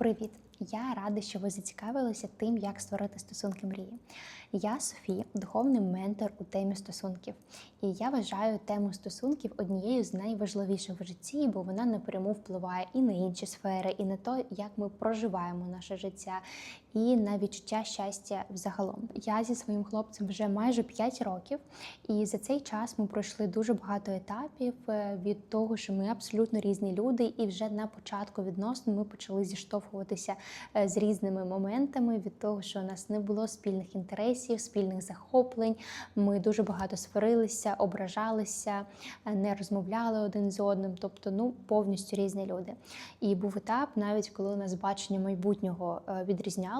Привіт! Я рада, що ви зацікавилися тим, як створити стосунки мрії. Я Софія, духовний ментор у темі стосунків, і я вважаю тему стосунків однією з найважливіших в житті, бо вона напряму впливає і на інші сфери, і на те, як ми проживаємо наше життя, і на відчуття щастя взагалом. Я зі своїм хлопцем вже майже 5 років, і за цей час ми пройшли дуже багато етапів е, від того, що ми абсолютно різні люди, і вже на початку відносин ми почали зіштовхуватися е, з різними моментами від того, що у нас не було спільних інтересів, спільних захоплень. Ми дуже багато сварилися, ображалися, е, не розмовляли один з одним, тобто ну повністю різні люди. І був етап, навіть коли у нас бачення майбутнього е,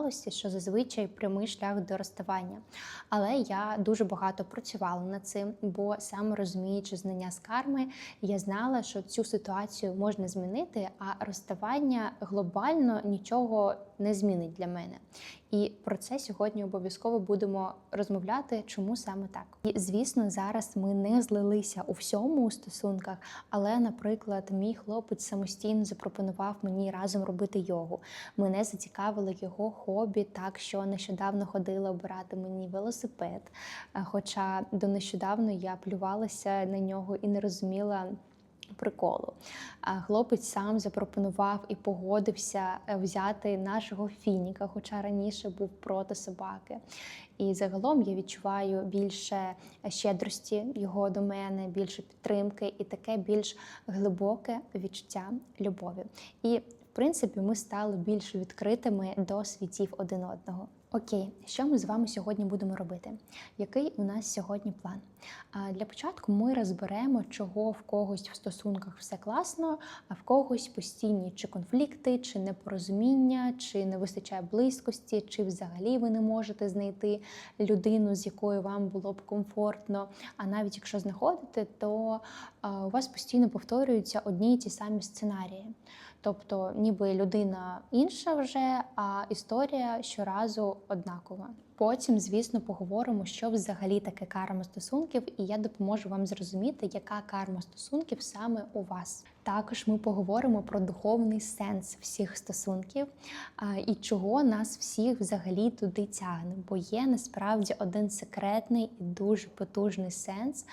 відрізнялося, що зазвичай прямий шлях до розставання. Але я дуже багато працювала над цим, бо саме розуміючи знання з карми, я знала, що цю ситуацію можна змінити, а розставання глобально нічого не змінить для мене. І про це сьогодні обов'язково будемо розмовляти, чому саме так. І звісно, зараз ми не злилися у всьому у стосунках, але, наприклад, мій хлопець самостійно запропонував мені разом робити йогу. Мене зацікавило його хобі, так що нещодавно ходила обирати мені велосипед. Е, Хоча до нещодавно я плювалася на нього і не розуміла. Приколу. Хлопець сам запропонував і погодився е, взяти нашого фініка, хоча раніше був проти собаки. І загалом я відчуваю більше щедрості його до мене, більше підтримки і таке більш глибоке відчуття любові. І принципі ми стали більш відкритими до світів один одного. Окей, що ми з вами сьогодні будемо робити? Який у нас сьогодні план? Для початку ми розберемо, чого в когось в стосунках все класно, а в когось постійні чи конфлікти, чи непорозуміння, чи не вистачає близькості, чи взагалі ви не можете знайти людину, з якою вам було б комфортно. А навіть якщо знаходите, то у вас постійно повторюються одні й ті самі сценарії. Тобто, ніби людина інша вже, а історія щоразу однакова. Потім, звісно, поговоримо, що взагалі таке карма стосунків, і я допоможу вам зрозуміти, яка карма стосунків саме у вас. Також ми поговоримо про духовний сенс всіх стосунків і чого нас всіх взагалі туди тягне. Бо є насправді один секретний і дуже потужний сенс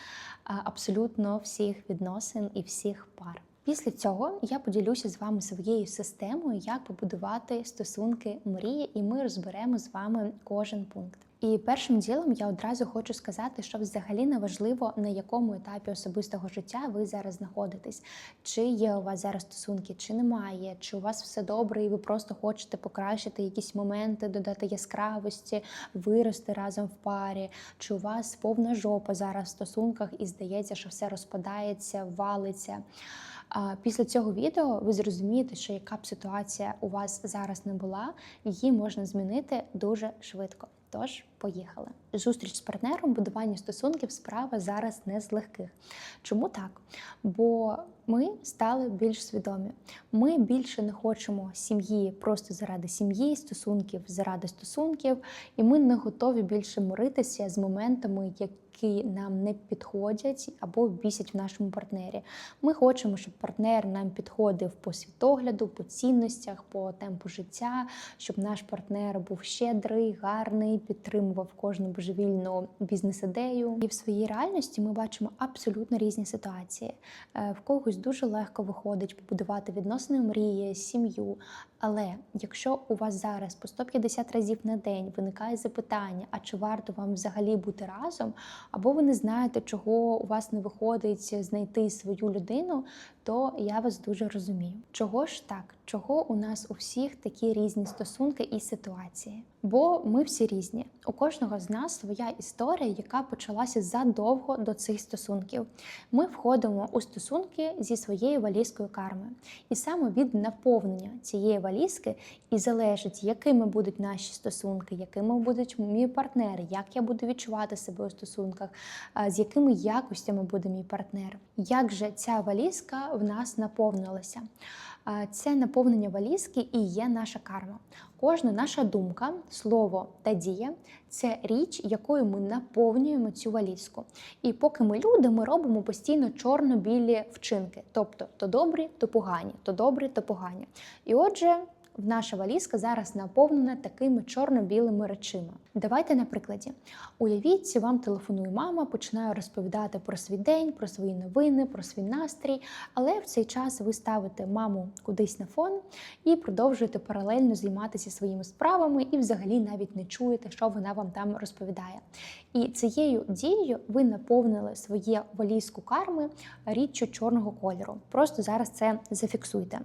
абсолютно всіх відносин і всіх пар. Після цього я поділюся з вами своєю системою, як побудувати стосунки мрії, і ми розберемо з вами кожен пункт. І першим ділом я одразу хочу сказати, що взагалі не важливо на якому етапі особистого життя ви зараз знаходитесь, чи є у вас зараз стосунки, чи немає, чи у вас все добре, і ви просто хочете покращити якісь моменти, додати яскравості, вирости разом в парі, чи у вас повна жопа зараз в стосунках і здається, що все розпадається, валиться. Після цього відео ви зрозумієте, що яка б ситуація у вас зараз не була, її можна змінити дуже швидко. Тож, поїхали. Зустріч з партнером, будування стосунків справа зараз не з легких. Чому так? Бо ми стали більш свідомі. Ми більше не хочемо сім'ї просто заради сім'ї, стосунків заради стосунків, і ми не готові більше миритися з моментами, які нам не підходять або бісять в нашому партнері. Ми хочемо, щоб партнер нам підходив по світогляду, по цінностях, по темпу життя, щоб наш партнер був щедрий, гарний, підтримував кожну божевільну бізнес-ідею. І в своїй реальності ми бачимо абсолютно різні ситуації. Е, В когось дуже легко виходить побудувати відносини мрії, сім'ю. Але якщо у вас зараз по 150 разів на день виникає запитання, а чи варто вам взагалі бути разом, або ви не знаєте, чого у вас не виходить знайти свою людину, то я вас дуже розумію. Чого ж так? Чого у нас у всіх такі різні стосунки і ситуації? Бо ми всі різні. У кожного з нас своя історія, яка почалася задовго до цих стосунків. Ми входимо у стосунки зі своєю валізкою карми, і саме від наповнення цієї валізки і залежить, якими будуть наші стосунки, якими будуть мій партнер, як я буду відчувати себе у стосунках, з якими якостями буде мій партнер. Як же ця валізка в нас наповнилося. Це наповнення валізки і є наша карма. Кожна наша думка, слово та дія це річ, якою ми наповнюємо цю валізку. І поки ми люди, ми робимо постійно чорно-білі вчинки, тобто то добрі, то погані, то добрі, то погані. І отже, наша валізка зараз наповнена такими чорно-білими речима. Давайте на прикладі. Уявіть, вам телефонує мама, починає розповідати про свій день, про свої новини, про свій настрій. Але в цей час ви ставите маму кудись на фон і продовжуєте паралельно займатися своїми справами, і взагалі навіть не чуєте, що вона вам там розповідає. І цією дією ви наповнили своє валізку карми річчю чорного кольору. Просто зараз це зафіксуйте.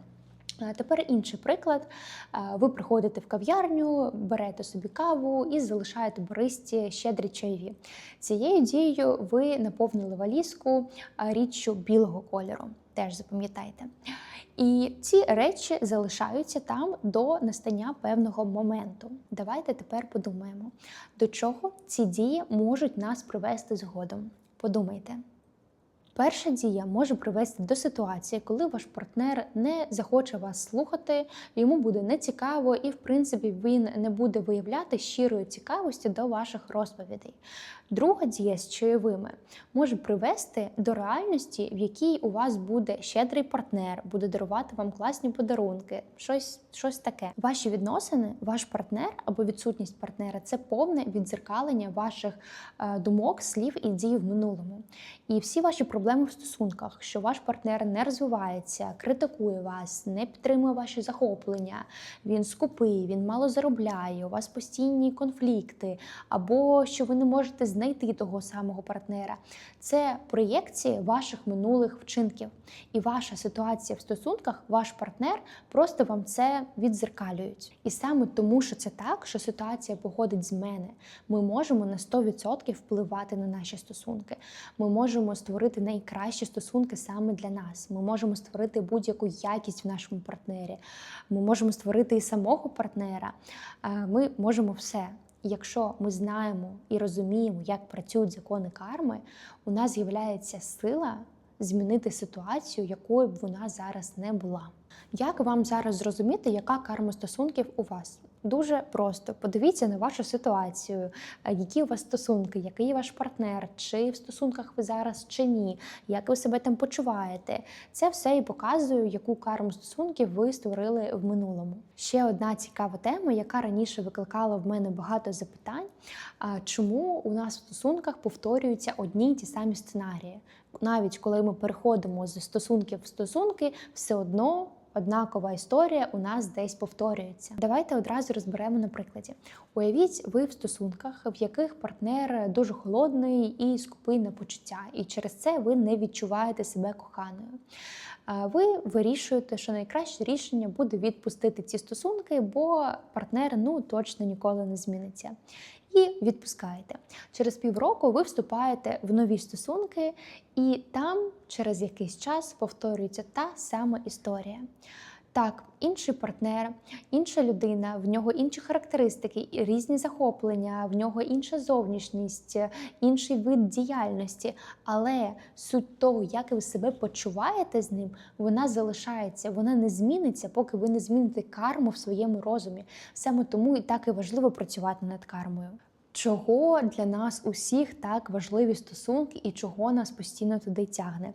Е, Тепер інший приклад. Е, Ви приходите в кав'ярню, берете собі каву і залишаєте баристі щедрі чайові. Цією дією ви наповнили валізку е, річчю білого кольору. Теж запам'ятайте. І ці речі залишаються там до настання певного моменту. Давайте тепер подумаємо, до чого ці дії можуть нас привести згодом. Подумайте. Перша дія може привести до ситуації, коли ваш партнер не захоче вас слухати, йому буде нецікаво, і, в принципі, він не буде виявляти щирої цікавості до ваших розповідей. Друга дія з чайовими може привести до реальності, в якій у вас буде щедрий партнер, буде дарувати вам класні подарунки, щось, щось таке. Ваші відносини, ваш партнер або відсутність партнера це повне відзеркалення ваших е, думок, слів і дій в минулому. І всі ваші проблеми в стосунках, що ваш партнер не розвивається, критикує вас, не підтримує ваші захоплення, він скупий, він мало заробляє, у вас постійні конфлікти, або що ви не можете знайти того самого партнера. Це проєкції ваших минулих вчинків. І ваша ситуація в стосунках, ваш партнер просто вам це відзеркалюють. І саме тому, що це так, що ситуація походить з мене, ми можемо на 100% впливати на наші стосунки. Ми можемо створити найкращі стосунки саме для нас. Ми можемо створити будь-яку якість в нашому партнері. Ми можемо створити і самого партнера. Е, Ми можемо все. Якщо ми знаємо і розуміємо, як працюють закони карми, у нас з'являється сила змінити ситуацію, якою б вона зараз не була. Як вам зараз зрозуміти, яка карма стосунків у вас? Дуже просто подивіться на вашу ситуацію, е, які у вас стосунки, який ваш партнер, чи в стосунках ви зараз, чи ні, як ви себе там почуваєте. Це все і показує, яку карму стосунків ви створили в минулому. Ще одна цікава тема, яка раніше викликала в мене багато запитань: чому у нас в стосунках повторюються одні й ті самі сценарії? Навіть коли ми переходимо з стосунків в стосунки, все одно однакова історія у нас десь повторюється. Давайте одразу розберемо на прикладі. Уявіть, ви в стосунках, в яких партнер дуже холодний і скупий на почуття, і через це ви не відчуваєте себе коханою. Ви вирішуєте, що найкраще рішення буде відпустити ці стосунки, бо партнер ну точно ніколи не зміниться. І відпускаєте. Через півроку ви вступаєте в нові стосунки, і там через якийсь час повторюється та сама історія. Так, інший партнер, інша людина, в нього інші характеристики, різні захоплення, в нього інша зовнішність, інший вид діяльності. Але суть того, як ви себе почуваєте з ним, вона залишається, вона не зміниться, поки ви не зміните карму в своєму розумі. Саме тому і так і важливо працювати над кармою. Чого для нас усіх так важливі стосунки і чого нас постійно туди тягне?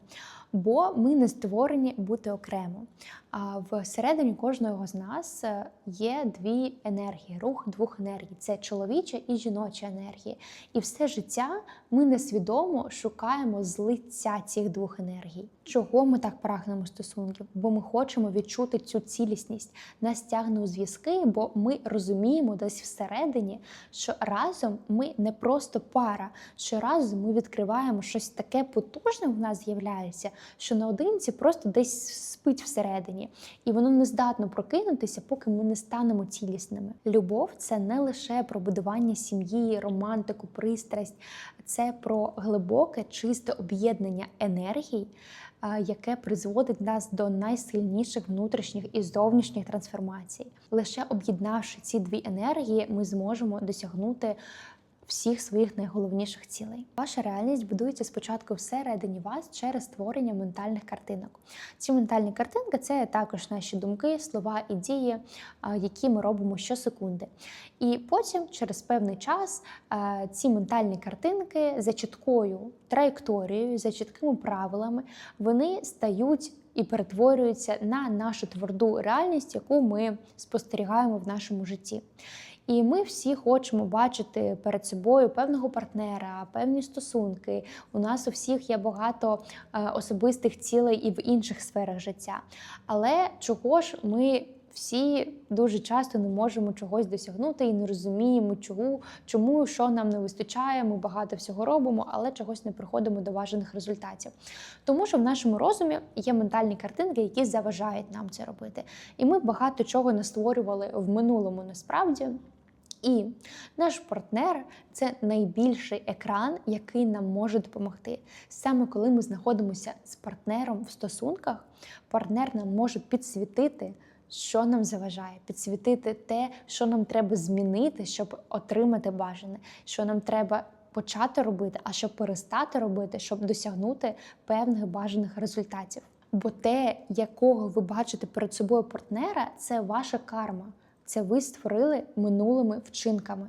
Бо ми не створені бути окремо. А всередині кожного з нас е, є дві енергії, рух двох енергій це чоловіча і жіноча енергія. І все життя ми несвідомо шукаємо злиття цих двох енергій. Чого ми так прагнемо стосунків? Бо ми хочемо відчути цю цілісність. Нас тягне у зв'язки, бо ми розуміємо десь всередині, що разом ми не просто пара, що разом ми відкриваємо щось таке потужне в нас з'являється, що наодинці просто десь спить всередині, і воно не здатно прокинутися, поки ми не станемо цілісними. Любов це не лише про будування сім'ї, романтику, пристрасть, це про глибоке, чисте об'єднання енергій, яке призводить нас до найсильніших внутрішніх і зовнішніх трансформацій. Лише об'єднавши ці дві енергії, ми зможемо досягнути всіх своїх найголовніших цілей. Ваша реальність будується спочатку всередині вас через створення ментальних картинок. Ці ментальні картинки це також наші думки, слова і дії, які ми робимо щосекунди. І потім, через певний час, е, ці ментальні картинки за чіткою траєкторією, за чіткими правилами, вони стають і перетворюються на нашу тверду реальність, яку ми спостерігаємо в нашому житті. І ми всі хочемо бачити перед собою певного партнера, певні стосунки. У нас у всіх є багато е, особистих цілей і в інших сферах життя. Але чого ж ми всі дуже часто не можемо чогось досягнути і не розуміємо, чому, чому що нам не вистачає. Ми багато всього робимо, але чогось не приходимо до бажаних результатів. Тому що в нашому розумі є ментальні картинки, які заважають нам це робити. І ми багато чого не створювали в минулому насправді. І наш партнер це найбільший екран, який нам може допомогти. Саме коли ми знаходимося з партнером в стосунках, партнер нам може підсвітити, що нам заважає, підсвітити те, що нам треба змінити, щоб отримати бажане, що нам треба почати робити, а щоб перестати робити, щоб досягнути певних бажаних результатів. Бо те, якого ви бачите перед собою партнера, це ваша карма. Це ви створили минулими вчинками.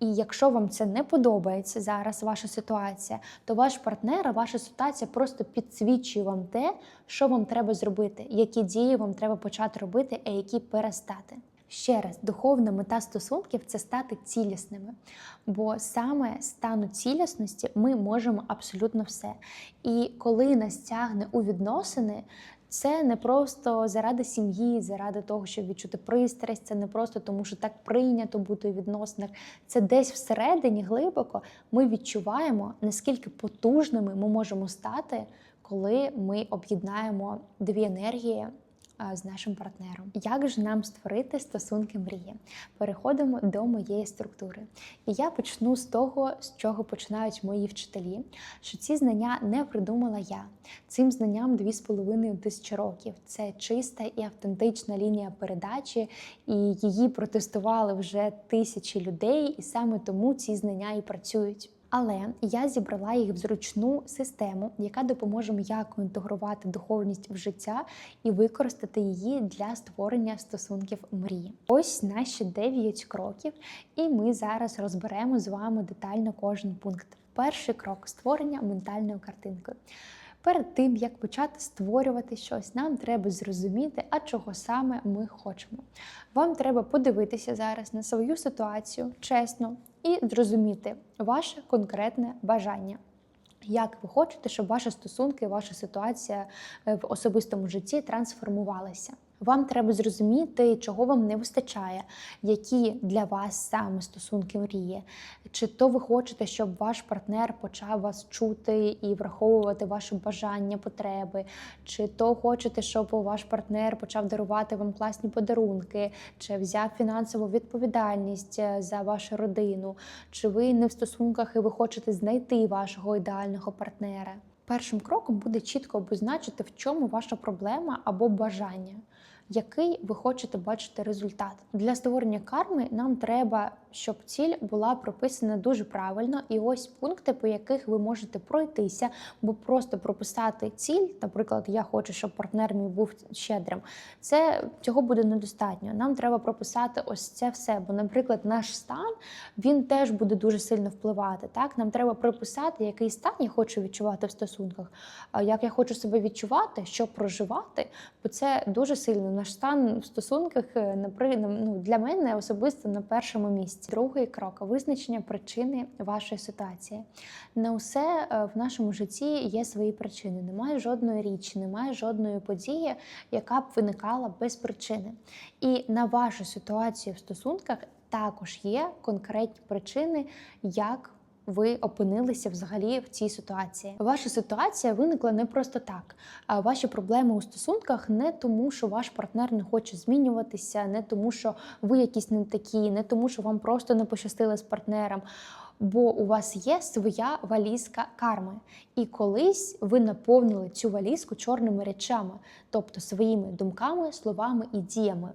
І якщо вам це не подобається зараз, ваша ситуація, то ваш партнер, ваша ситуація просто підсвічує вам те, що вам треба зробити, які дії вам треба почати робити, а які перестати. Ще раз, духовна мета стосунків це стати цілісними. Бо саме стану цілісності ми можемо абсолютно все. І коли нас тягне у відносини, це не просто заради сім'ї, заради того, щоб відчути пристрасть, це не просто тому, що так прийнято бути у відносинах. Це десь всередині глибоко ми відчуваємо, наскільки потужними ми можемо стати, коли ми об'єднаємо дві енергії з нашим партнером. Як ж нам створити стосунки мрії? Переходимо до моєї структури. І я почну з того, з чого починають мої вчителі, що ці знання не придумала я. Цим знанням 2,5 тисячі років. Це чиста і автентична лінія передачі, і її протестували вже тисячі людей, і саме тому ці знання і працюють. Але я зібрала їх в зручну систему, яка допоможе м'яко інтегрувати духовність в життя і використати її для створення стосунків мрії. Ось наші 9 кроків, і ми зараз розберемо з вами детально кожен пункт. Перший крок створення ментальної картинкою. Перед тим, як почати створювати щось, нам треба зрозуміти, а чого саме ми хочемо. Вам треба подивитися зараз на свою ситуацію чесно і зрозуміти ваше конкретне бажання. Як ви хочете, щоб ваші стосунки, ваша ситуація е, в особистому житті трансформувалися? Вам треба зрозуміти, чого вам не вистачає, які для вас саме стосунки мрії. Чи то ви хочете, щоб ваш партнер почав вас чути і враховувати ваші бажання, потреби, чи то хочете, щоб ваш партнер почав дарувати вам класні подарунки, чи взяв фінансову відповідальність е, за вашу родину, чи ви не в стосунках і ви хочете знайти вашого ідеального партнера. Першим кроком буде чітко обозначити, в чому ваша проблема або бажання який ви хочете бачити результат. Для створення карми нам треба, щоб ціль була прописана дуже правильно, і ось пункти, по яких ви можете пройтися, бо просто прописати ціль, наприклад, я хочу, щоб партнер мій був щедрим. Це цього буде недостатньо. Нам треба прописати ось це все. Бо, наприклад, наш стан він теж буде дуже сильно впливати. Так, нам треба прописати, який стан я хочу відчувати в стосунках, як я хочу себе відчувати, що проживати, бо це дуже сильно наш стан в стосунках е, ну, для мене особисто на першому місці. Другий крок визначення причини вашої ситуації. На усе е, в нашому житті є свої причини. Немає жодної річі, немає жодної події, яка б виникала без причини. І на вашу ситуацію в стосунках також є конкретні причини, як ви опинилися взагалі в цій ситуації. Ваша ситуація виникла не просто так. А ваші проблеми у стосунках не тому, що ваш партнер не хоче змінюватися, не тому, що ви якісь не такі, не тому, що вам просто не пощастило з партнером. Бо у вас є своя валізка карми, і колись ви наповнили цю валізку чорними речами, тобто своїми думками, словами і діями,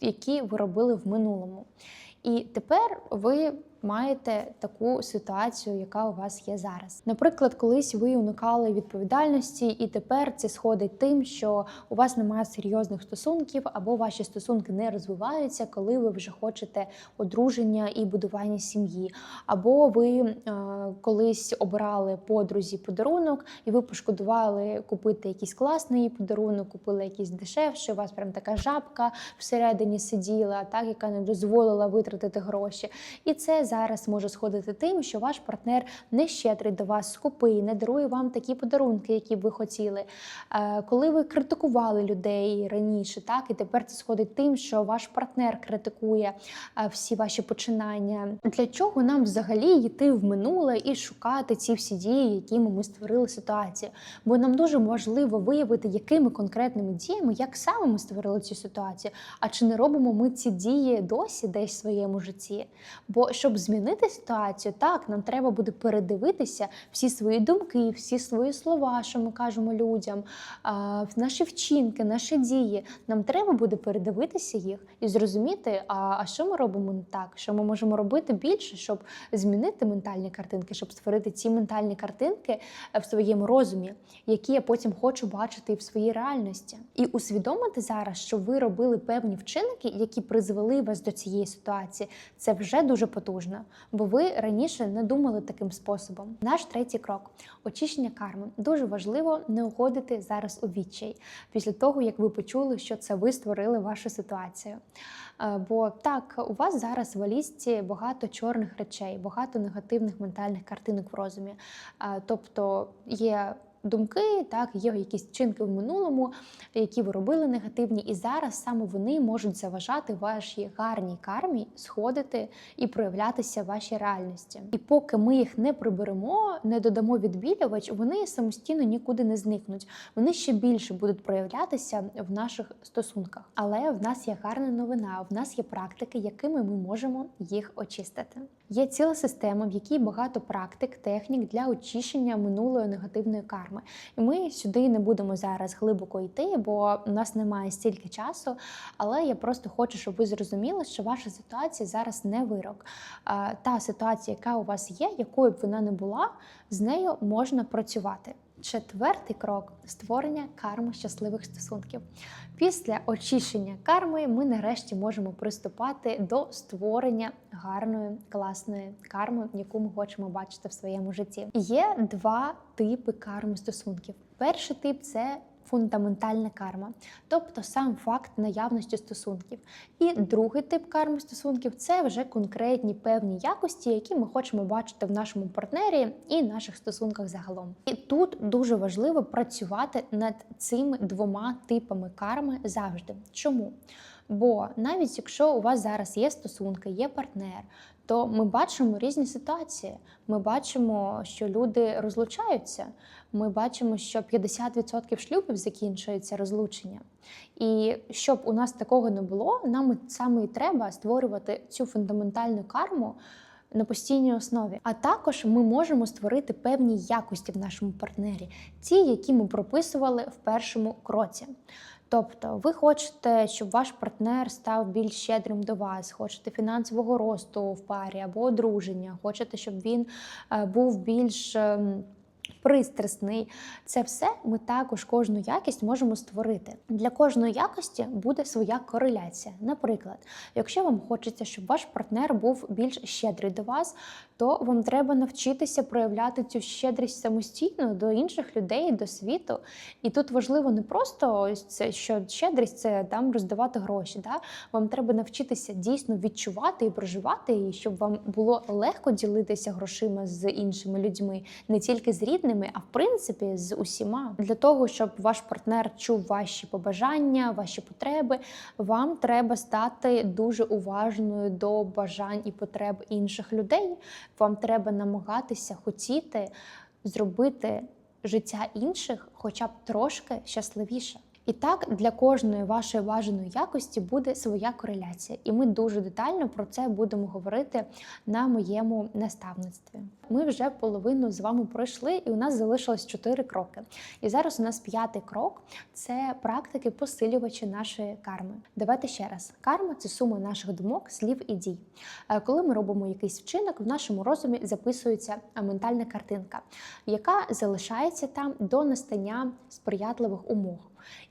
які ви робили в минулому. І тепер ви маєте таку ситуацію, яка у вас є зараз. Наприклад, колись ви уникали відповідальності, і тепер це сходить тим, що у вас немає серйозних стосунків, або ваші стосунки не розвиваються, коли ви вже хочете одруження і будування сім'ї, або ви е, колись обирали подрузі подарунок, і ви пошкодували купити якийсь класний подарунок, купили якийсь дешевший. У вас прям така жабка всередині сиділа, так яка не дозволила витратити гроші. І це зараз може сходити тим, що ваш партнер не щедрий до вас, скупий, не дарує вам такі подарунки, які б ви хотіли. Е, Коли ви критикували людей раніше, так і тепер це сходить тим, що ваш партнер критикує е, всі ваші починання. Для чого нам взагалі йти в минуле і шукати ці всі дії, якими ми створили ситуацію? Бо нам дуже важливо виявити, якими конкретними діями, як саме ми створили цю ситуацію, а чи не робимо ми ці дії досі десь в своєму житті? Бо щоб змінити ситуацію, так нам треба буде передивитися всі свої думки, всі свої слова, що ми кажемо людям, наші вчинки, наші дії. Нам треба буде передивитися їх і зрозуміти, а, а що ми робимо не так, що ми можемо робити більше, щоб змінити ментальні картинки, щоб створити ці ментальні картинки е, в своєму розумі, які я потім хочу бачити і в своїй реальності. І усвідомити зараз, що ви робили певні вчинки, які призвели вас до цієї ситуації, це вже дуже потужно, бо ви раніше не думали таким способом. Наш третій крок очищення карми. Дуже важливо не уходити зараз у відчай після того, як ви почули, що це ви створили вашу ситуацію. Е, Бо так, у вас зараз в валізці багато чорних речей, багато негативних ментальних картинок в розумі. Е, Тобто є думки, так, є якісь вчинки в минулому, які ви робили негативні, і зараз саме вони можуть заважати вашій гарній кармі сходити і проявлятися в вашій реальності. І поки ми їх не приберемо, не додамо відбілювач, вони самостійно нікуди не зникнуть. Вони ще більше будуть проявлятися в наших стосунках. Але в нас є гарна новина, в нас є практики, якими ми можемо їх очистити. Є ціла система, в якій багато практик, технік для очищення минулої негативної карми. І ми сюди не будемо зараз глибоко йти, бо у нас немає стільки часу. Але я просто хочу, щоб ви зрозуміли, що ваша ситуація зараз не вирок. Та ситуація, яка у вас є, якою б вона не була, з нею можна працювати. Четвертий крок створення карми щасливих стосунків. Після очищення карми ми нарешті можемо приступати до створення гарної, класної карми, яку ми хочемо бачити в своєму житті. Є два типи карми стосунків. Перший тип це фундаментальна карма, тобто сам факт наявності стосунків. І другий тип карми стосунків це вже конкретні певні якості, які ми хочемо бачити в нашому партнері і наших стосунках загалом. І тут дуже важливо працювати над цими двома типами карми завжди. Чому? Бо навіть якщо у вас зараз є стосунки, є партнер, то ми бачимо різні ситуації. Ми бачимо, що люди розлучаються. Ми бачимо, що 50% шлюбів закінчується розлученням. І щоб у нас такого не було, нам саме і треба створювати цю фундаментальну карму. На постійній основі, а також ми можемо створити певні якості в нашому партнері, ті, які ми прописували в першому кроці. Тобто, ви хочете, щоб ваш партнер став більш щедрим до вас, хочете фінансового росту в парі або одруження, хочете, щоб він е, був більш ем, пристрасний. Це все ми також кожну якість можемо створити. Для кожної якості буде своя кореляція. Наприклад, якщо вам хочеться, щоб ваш партнер був більш щедрий до вас, то вам треба навчитися проявляти цю щедрість самостійно до інших людей, до світу. І тут важливо не просто ось це, що щедрість це там роздавати гроші. Да? Вам треба навчитися дійсно відчувати і проживати, і щоб вам було легко ділитися грошима з іншими людьми, не тільки з рідними, а в принципі з усіма. Для того, щоб ваш партнер чув ваші побажання, ваші потреби, вам треба стати дуже уважною до бажань і потреб інших людей. Вам треба намагатися хотіти зробити життя інших, хоча б трошки щасливіше. І так для кожної вашої бажаної якості буде своя кореляція, і ми дуже детально про це будемо говорити на моєму наставництві. Ми вже половину з вами пройшли, і у нас залишилось чотири кроки. І зараз у нас п'ятий крок це практики посилювачі нашої карми. Давайте ще раз: карма це сума наших думок, слів і дій. Е, Коли ми робимо якийсь вчинок, в нашому розумі записується ментальна картинка, яка залишається там до настання сприятливих умов.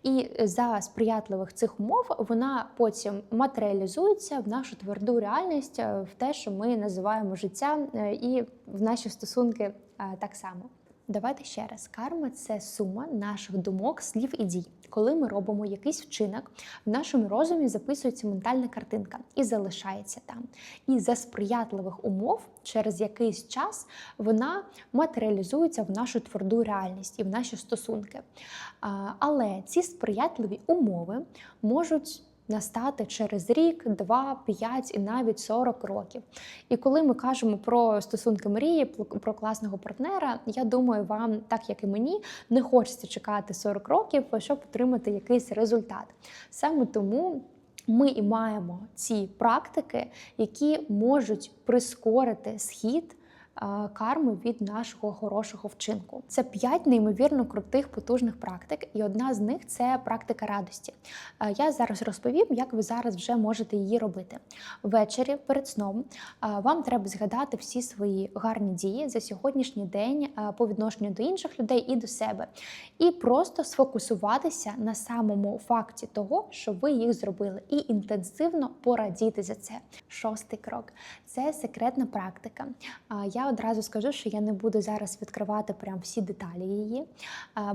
І за сприятливих цих умов вона потім матеріалізується в нашу тверду реальність, е, в те, що ми називаємо життя, е, і в наші стосунки е, так само. Давайте ще раз: карма це сума наших думок, слів і дій. Коли ми робимо якийсь вчинок, в нашому розумі записується ментальна картинка і залишається там. І за сприятливих умов, через якийсь час, вона матеріалізується в нашу тверду реальність і в наші стосунки. Але ці сприятливі умови можуть настати через рік, два, п'ять і навіть 40 років. І коли ми кажемо про стосунки мрії, про класного партнера, я думаю, вам, так як і мені, не хочеться чекати 40 років, щоб отримати якийсь результат. Саме тому. Ми і маємо ці практики, які можуть прискорити схід карми від нашого хорошого вчинку. Це п'ять неймовірно крутих потужних практик, і одна з них це практика радості. Е, Я зараз розповім, як ви зараз вже можете її робити. Ввечері перед сном е, вам треба згадати всі свої гарні дії за сьогоднішній день е, по відношенню до інших людей і до себе, і просто сфокусуватися на самому факті того, що ви їх зробили, і інтенсивно порадіти за це. Шостий крок це секретна практика. А, Одразу скажу, що я не буду зараз відкривати прям всі деталі її,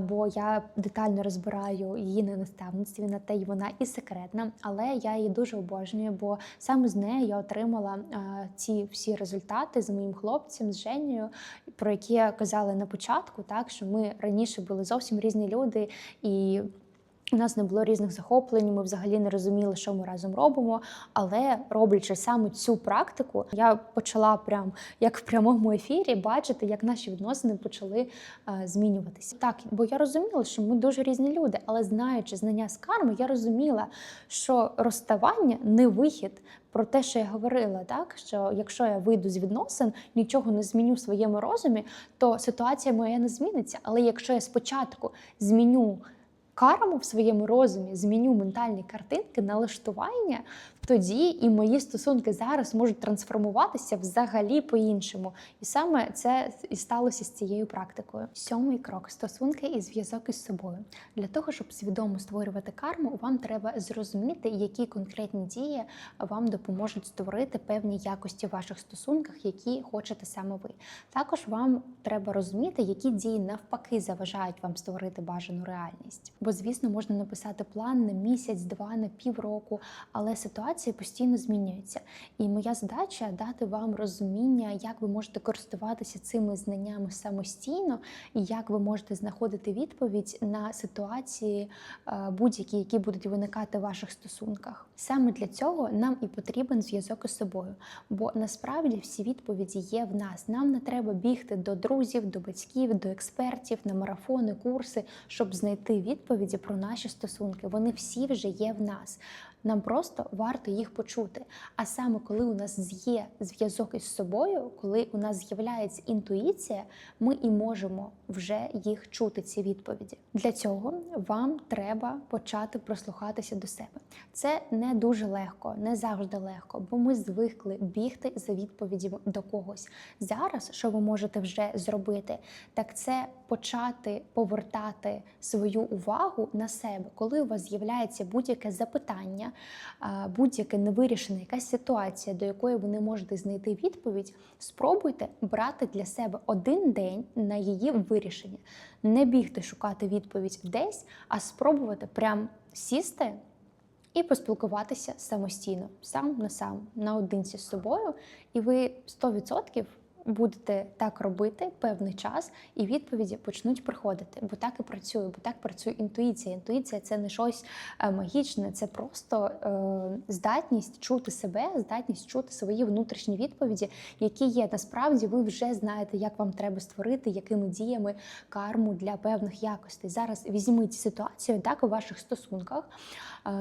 бо я детально розбираю її на наставництві на те, й вона і секретна, але я її дуже обожнюю, бо саме з нею я отримала ці всі результати з моїм хлопцем, з Женєю, про які я казала на початку, так що ми раніше були зовсім різні люди і. У нас не було різних захоплень, ми взагалі не розуміли, що ми разом робимо. Але роблячи саме цю практику, я почала прям як в прямому ефірі бачити, як наші відносини почали е, змінюватися. Так, бо я розуміла, що ми дуже різні люди, але знаючи знання з карми, я розуміла, що розставання не вихід. Про те, що я говорила, так що якщо я вийду з відносин, нічого не зміню в своєму розумі, то ситуація моя не зміниться. Але якщо я спочатку зміню карму в своєму розумі, зміню ментальні картинки, налаштування, тоді і мої стосунки зараз можуть трансформуватися взагалі по-іншому. І саме це і сталося з цією практикою. Сьомий крок стосунки і зв'язок із собою. Для того, щоб свідомо створювати карму, вам треба зрозуміти, які конкретні дії вам допоможуть створити певні якості в ваших стосунках, які хочете саме ви. Також вам треба розуміти, які дії навпаки заважають вам створити бажану реальність. Бо, звісно, можна написати план на місяць, два, на півроку, але ситуація постійно змінюється. І моя задача дати вам розуміння, як ви можете користуватися цими знаннями самостійно, і як ви можете знаходити відповідь на ситуації е, будь-які, які будуть виникати в ваших стосунках. Саме для цього нам і потрібен зв'язок із собою, бо насправді всі відповіді є в нас. Нам не треба бігти до друзів, до батьків, до експертів на марафони, курси, щоб знайти відповіді про наші стосунки. Вони всі вже є в нас. Нам просто варто їх почути. А саме коли у нас є зв'язок із собою, коли у нас з'являється інтуїція, ми і можемо вже їх чути, ці відповіді. Для цього вам треба почати прислухатися до себе. Це не дуже легко, не завжди легко, бо ми звикли бігти за відповідями до когось. Зараз, що ви можете вже зробити, так це почати повертати свою увагу на себе, коли у вас з'являється будь-яке запитання, будь-яке невирішена якась ситуація, до якої ви не можете знайти відповідь, спробуйте брати для себе один день на її вирішення. Не бігти шукати відповідь десь, а спробувати прям сісти і поспілкуватися самостійно, сам на сам, наодинці з собою, і ви 100% будете так робити певний час, і відповіді почнуть приходити, бо так і працює, бо так працює інтуїція. Інтуїція це не щось е, магічне, це просто е, здатність чути себе, здатність чути свої внутрішні відповіді, які є насправді. Ви вже знаєте, як вам треба створити, якими діями карму для певних якостей. Зараз візьміть ситуацію так у ваших стосунках,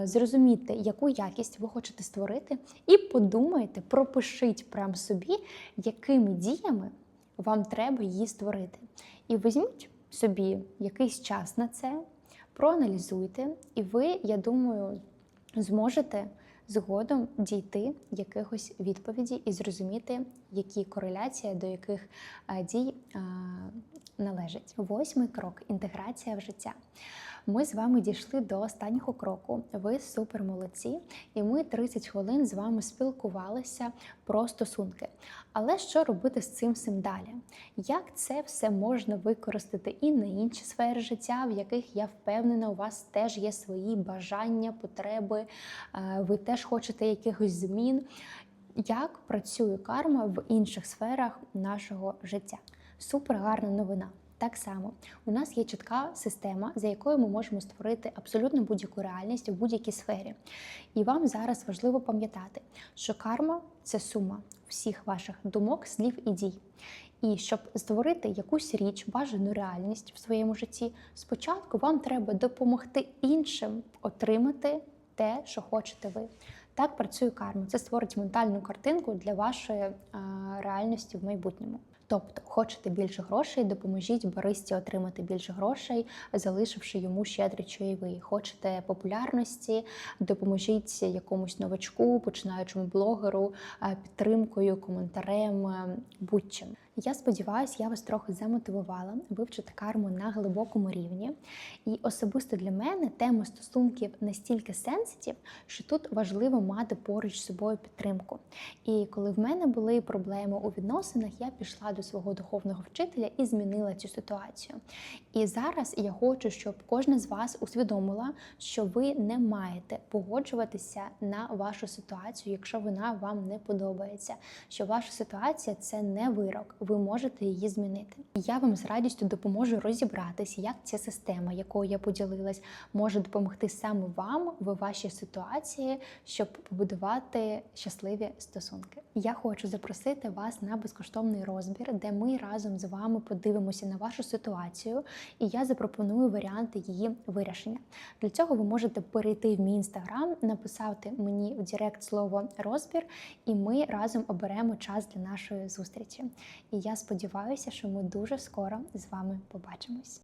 зрозумійте, яку якість ви хочете створити, і подумайте, пропишіть прям собі, якими діями вам треба її створити. І візьміть собі якийсь час на це, проаналізуйте, і ви, я думаю, зможете згодом дійти якихось відповідей і зрозуміти, які кореляції до яких дій належать. Восьмий крок інтеграція в життя. Ми з вами дійшли до останнього кроку. Ви супер молодці, і ми 30 хвилин з вами спілкувалися про стосунки. Але що робити з цим всім далі? Як це все можна використати і на інші сфери життя, в яких я впевнена, у вас теж є свої бажання, потреби, е, ви теж хочете якихось змін. Як працює карма в інших сферах нашого життя? Супер гарна новина. Так само у нас є чітка система, за якою ми можемо створити абсолютно будь-яку реальність у будь-якій сфері. І вам зараз важливо пам'ятати, що карма це сума всіх ваших думок, слів і дій. І щоб створити якусь річ, бажану реальність в своєму житті, спочатку вам треба допомогти іншим отримати те, що хочете ви. Так працює карма. Це створить ментальну картинку для вашої реальності в майбутньому. Тобто, хочете більше грошей, допоможіть баристі отримати більше грошей, залишивши йому щедрі чаєві. Хочете популярності, допоможіть якомусь новачку, починаючому блогеру, е, підтримкою, коментарем, е, будь-чим. Я сподіваюся, я вас трохи замотивувала вивчити карму на глибокому рівні. І особисто для мене тема стосунків настільки сенситів, що тут важливо мати поруч з собою підтримку. І коли в мене були проблеми у відносинах, я пішла до свого духовного вчителя і змінила цю ситуацію. І зараз я хочу, щоб кожна з вас усвідомила, що ви не маєте погоджуватися на вашу ситуацію, якщо вона вам не подобається. Що ваша ситуація це не вирок ви можете її змінити. Я вам з радістю допоможу розібратися, як ця система, якою я поділилась, може допомогти саме вам в вашій ситуації, щоб побудувати щасливі стосунки. Я хочу запросити вас на безкоштовний розбір, де ми разом з вами подивимося на вашу ситуацію, і я запропоную варіанти її вирішення. Для цього ви можете перейти в мій інстаграм, написати мені в Директ слово розбір, і ми разом оберемо час для нашої зустрічі. І я сподіваюся, що ми дуже скоро з вами побачимось.